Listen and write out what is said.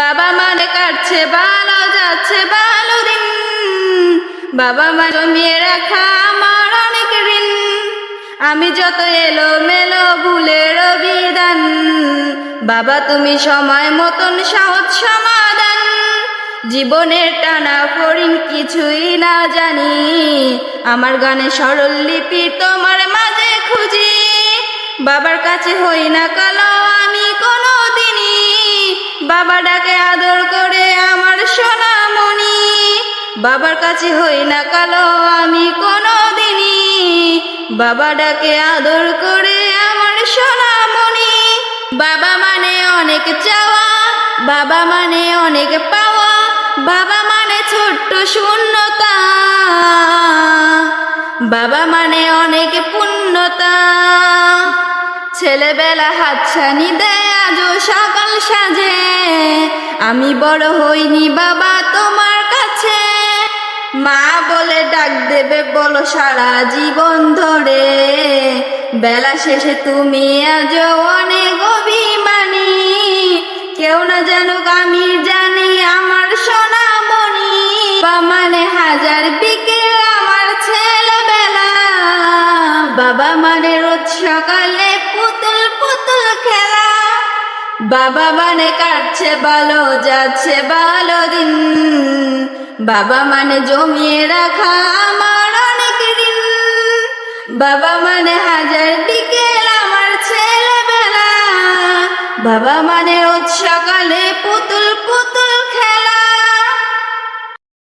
বাবা মানে কাটছে ভালো যাচ্ছে ভালো দিন। বাবা মা জমিয়ে রাখা আমার অনেক ঋণ। আমি যত এলো মেলো ভুলের বিধান বাবা তুমি সময় মতন সহজ সমাধান। জীবনের টানা ফড়িং কিছুই না জানি, আমার গানে সরল লিপি তোমার মাঝে খুঁজি। বাবার কাছে হই না কালো বাবা ডাকে আদর করে আমার সোনামণি, বাবার কাছে হই না কালো, আমি কোনো দিনই বাবা ডাকে আদর করে আমার সোনামণি, বাবা মানে অনেক চাওয়া, বাবা মানে অনেক পাওয়া, বাবা মানে ছোট্ট শূন্যতা। বাবা মানে অনেক পুণ্যতা। ছেলেবেলা হাতছানি দেয় আজও সকাল সাজে। আমি বড় হইনি বাবা তোমার কাছে। মা বলে ডাক দেবে বলো সারা জীবন ধরে। বেলা শেষে তুমি আজও অনেক অভিমানী। কেউ না জানুক আমি জানি আমার সোনামণি। বাবা মানে হাজার বিকেল আমার ছেলেবেলা। বাবা মানে রোজ সকালে পুতুল পুতুল খেলা। বাবা মানে কাটছে ভালো যাচ্ছে ভালো দিন। বাবা মানে জমিয়ে রাখা আমার অনেক দিন বাবা মানে হাজার বিকেল আমার ছেলেবেলা। বাবা মানে রোজ সকালে পুতুল পুতুল